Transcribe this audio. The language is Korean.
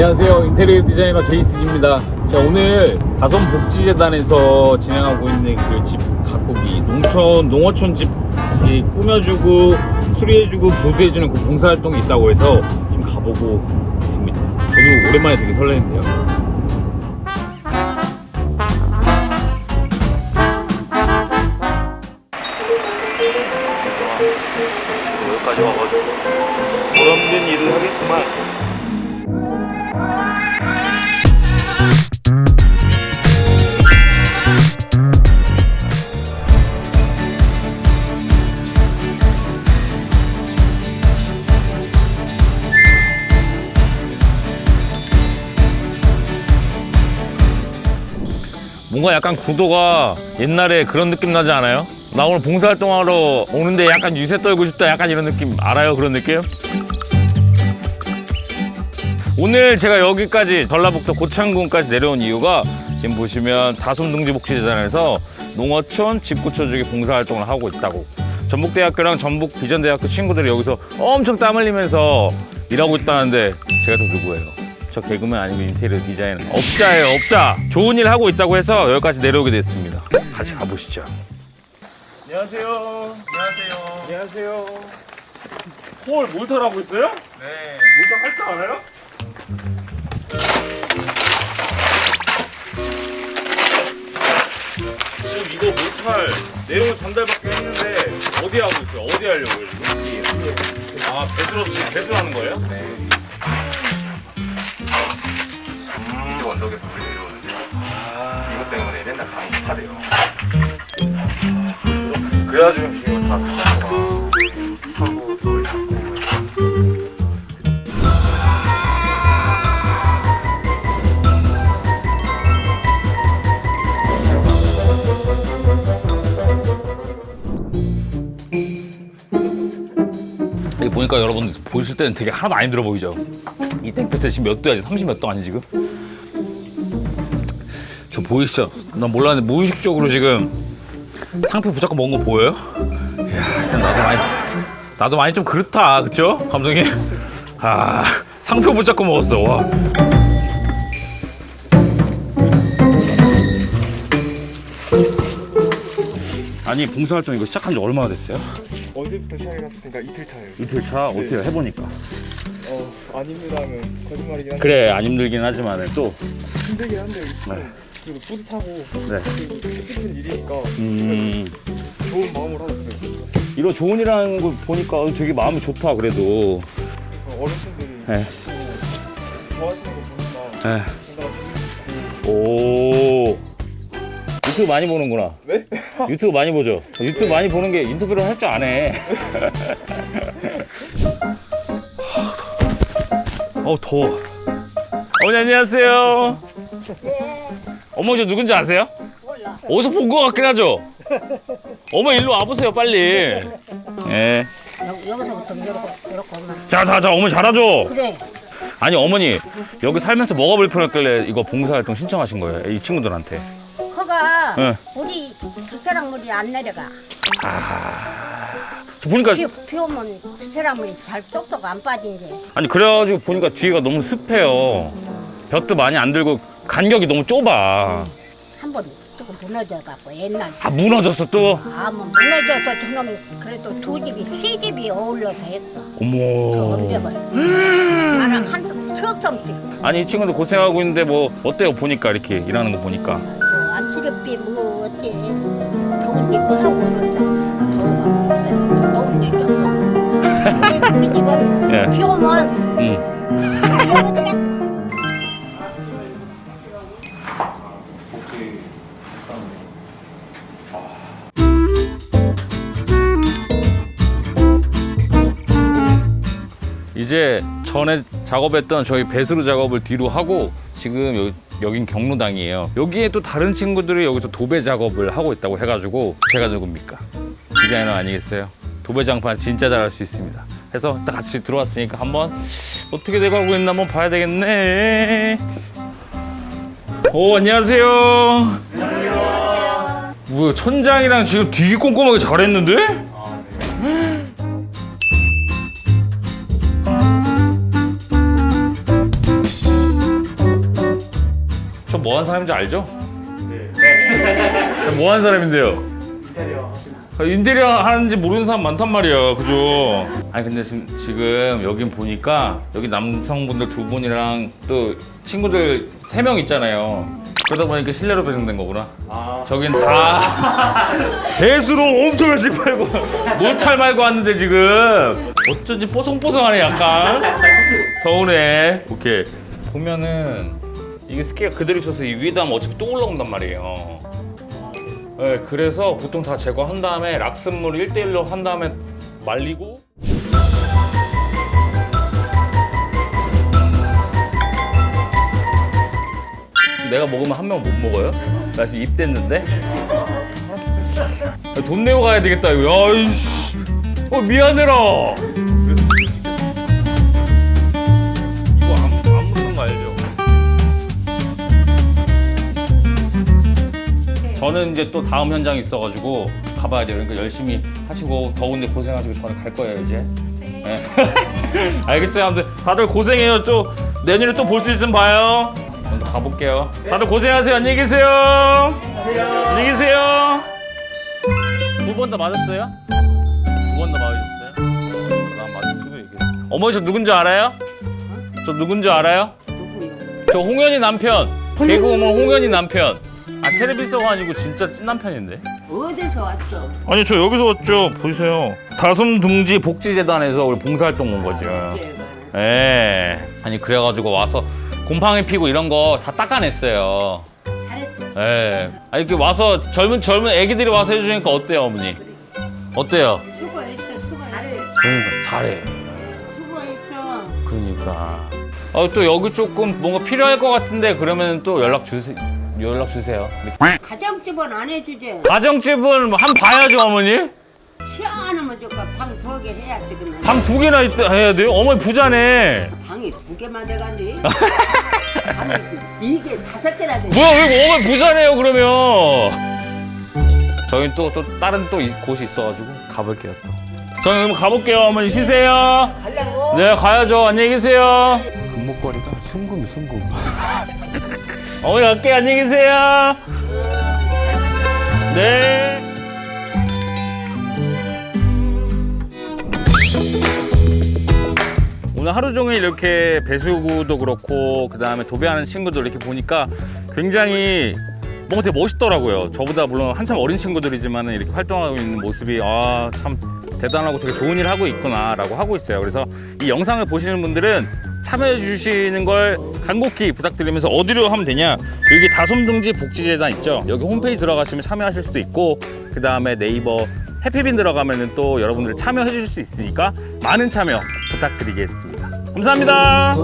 안녕하세요. 인테리어 디자이너 제이슨입니다. 자, 오늘 다솜복지재단에서 진행하고 있는 그 집 가꾸기, 농촌, 농어촌 집 꾸며주고, 수리해주고, 보수해주는 그 봉사활동이 있다고 해서 지금 가보고 있습니다. 저도 오랜만에 되게 설레는데요. 뭔가 약간 구도가 옛날에 그런 느낌 나지 않아요? 나 오늘 봉사활동하러 오는데 약간 유세 떨고 싶다 약간 이런 느낌 알아요 그런 느낌? 오늘 제가 여기까지 전라북도 고창군까지 내려온 이유가 지금 보시면 다솜둥지복지재단에서 농어촌 집구쳐주기 봉사활동을 하고 있다고 전북대학교랑 전북 비전대학교 친구들이 여기서 엄청 땀 흘리면서 일하고 있다는데 제가 또 누구예요? 저 개그맨 아니고 인테리어 디자이너 업자예요 업자 좋은 일 하고 있다고 해서 여기까지 내려오게 됐습니다 같이 가보시죠 안녕하세요 안녕하세요 안녕하세요 헐 몰타라고 있어요? 네 몰타 할줄 알아요? 지금 이거 몰탈 내용 전달받긴 했는데 어디 하고 있어요? 어디 하려고요 지금? 아 배수로 지금 배수하는 거예요? 네. 타대요 그래가지고 지금 다 스타트가 사고 잡고 여기 보니까 여러분 보실 때는 되게 하나도 안 힘들어 보이죠? 이 땡볕에 지금 몇 도야지? 30 몇 도 아니 지금? 저 보이시죠? 난 몰랐는데 무의식적으로 지금 상표 붙잡고 먹은 거 보여요? 이야 진짜 나도 많이 나도 많이 좀 그렇다 그쵸? 감독님? 아 상표 붙잡고 먹었어 와 아니 봉사활동 이거 시작한 지 얼마나 됐어요? 어제부터 시작해놨으니까 이틀 차예요. 이틀 차 어때요? 해보니까 어 아닙니다 하면 거짓말이긴 한데 그래 안 힘들긴 하지만 또 힘들긴 한데 네. 그리고 뿌듯하고 네. 뜻깊은 일이니까 음, 좋은 마음으로 하고 있어요. 이런 좋은 일하는 거 보니까 되게 마음이 좋다 그래도 그래서 어르신들이 네. 또 좋아하시는 거 보니까 네. 뭔가 기분이 오 유튜브 많이 보는구나 네? 유튜브 많이 보죠 유튜브 많이 보는 게 인터뷰를 할 줄 아네 어우 더워 어머니 안녕하세요 어머니 저 누군지 아세요? 어디서 본거 같긴 하죠? 어머니 일로 와보세요 빨리 예. 여기서부터 이렇게 이렇게 오면 자, 자, 자, 어머니 잘하죠? 그래 아니, 어머니, 여기 살면서 뭐가 불편했길래 이거 봉사활동 신청하신 거예요? 이 친구들한테. 허가 네. 우리 주차장 물이 안 내려가 저 보니까, 비, 비 오면 주차장 물이 잘 쏙쏙 안 빠진대 아니, 그래가지고 보니까 뒤에가 너무 습해요. 볕도 많이 안 들고 간격이 너무 좁아. 한 번 조금 무너져 갖고 옛날 아, 무너졌어, 또? 아뭐 무너져서 저놈이 그래도 두 집이 세 집이 어울려서 했어 그 어머. 엄벽을 나랑 한숨 척섬씩 아니, 이 친구들 고생하고 있는데 뭐, 어때요? 보니까, 이렇게 일하는 거 보니까. 뭐 안쓰럽게 뭐 어째 더운 데 하고 오 이제 전에 작업했던 저희 배수로 작업을 뒤로 하고 지금 여, 여긴 경로당이에요. 여기에 또 다른 친구들이 여기서 도배 작업을 하고 있다고 해가지고 제가 누굽니까? 디자이너 아니겠어요? 도배 장판 진짜 잘할 수 있습니다. 해서 딱 같이 들어왔으니까 한번 어떻게 돼가고 있나 한번 봐야 되겠네. 오 안녕하세요. 안녕하세요. 뭐야 천장이랑 지금 되게 꼼꼼하게 잘했는데? 뭐한 사람인지 알죠? 네. 뭐한 사람인데요? 인테리어. 인테리어 하는지 모르는 사람 많단 말이야, 그죠? 아니 근데 지금, 지금 여긴 보니까 여기 남성분들 두 분이랑 또 친구들 세 명 있잖아요. 그러다 보니까 실내로 배정된 거구나. 저긴 다 배수로 엄청 열심히 팔고 몰탈 말고 왔는데 지금 어쩐지 뽀송뽀송하네 약간 서운해 오케이 보면은 이게 스키가 그대로 쳐서 이 위에다 하면 어차피 또 올라온단 말이에요. 네, 그래서 보통 다 제거한 다음에 락슨물 1대1로 한 다음에 말리고. 내가 먹으면 한 명 못 먹어요? 나 지금 입댔는데? 돈 내고 가야 되겠다 이거. 야이씨. 어 미안해라 저는 이제 또 다음 현장이 있어가지고 가봐야 돼요. 그러니까 열심히 하시고 더운데 고생하시고 저는 갈 거예요 이제. 네. 알겠어요. 아무튼 다들 고생해요. 또 내년에 또 볼 수 있으면 봐요. 저도 가볼게요. 다들 고생하세요. 안녕히 계세요. 안녕히 계세요. 두 번 다 맞았어요? 두 번 다 맞으셨어요? 나 맞을 수도 있겠네 어머니 저 누군지 알아요? 저 누군지 알아요? 저 홍현이 남편. 개그우먼 홍현이 남편 아 텔레비서가 아니고 진짜 찐 남 편인데? 어디서 왔어? 아니 저 여기서 왔죠. 보이세요? 다솜둥지 복지재단에서 우리 봉사활동 온 거죠. 예. 아니 그래가지고 와서 곰팡이 피고 이런 거 다 닦아냈어요. 예. 아니 이렇게 와서 젊은 젊은 애기들이 와서 해주니까 어때요 어머니? 어때요? 수고했어 수고했어 그러니까 잘해. 수고했어 그러니까. 어, 또 여기 조금 뭔가 필요할 것 같은데 그러면 또 연락 주세요 연락 주세요. 가정집은 안 해주지. 가정집은 한 봐야죠 어머니? 시원하면 좋고 방 두 개 해야지 그러면 방 두 개나 있, 해야 돼요? 어머니 부자네. 방이 두 개만 방이 이게 다섯 개나 돼. 뭐야 왜 어머니 부자네요 그러면. 저희 또, 또 다른 또 이- 곳이 있어가지고 가볼게요 또. 저희 그럼 가볼게요 어머니. 쉬세요. 가려고? 네 가야죠. 안녕히 계세요. 금목걸이가 순금이 순금 어머니 갈게요 안녕히 계세요 네 오늘 하루 종일 이렇게 배수구도 그렇고 그 다음에 도배하는 친구들 이렇게 보니까 굉장히 뭔가 되게 멋있더라고요. 저보다 물론 한참 어린 친구들이지만 이렇게 활동하고 있는 모습이 아 참 대단하고 되게 좋은 일 하고 있구나라고 하고 있어요. 그래서 이 영상을 보시는 분들은 참여해 주시는 걸 간곡히 부탁드리면서 어디로 하면 되냐? 여기 다솜둥지 복지재단 있죠? 여기 홈페이지 들어가시면 참여하실 수도 있고 그 다음에 네이버 해피빈 들어가면은 또 여러분들 참여해 주실 수 있으니까 많은 참여 부탁드리겠습니다. 감사합니다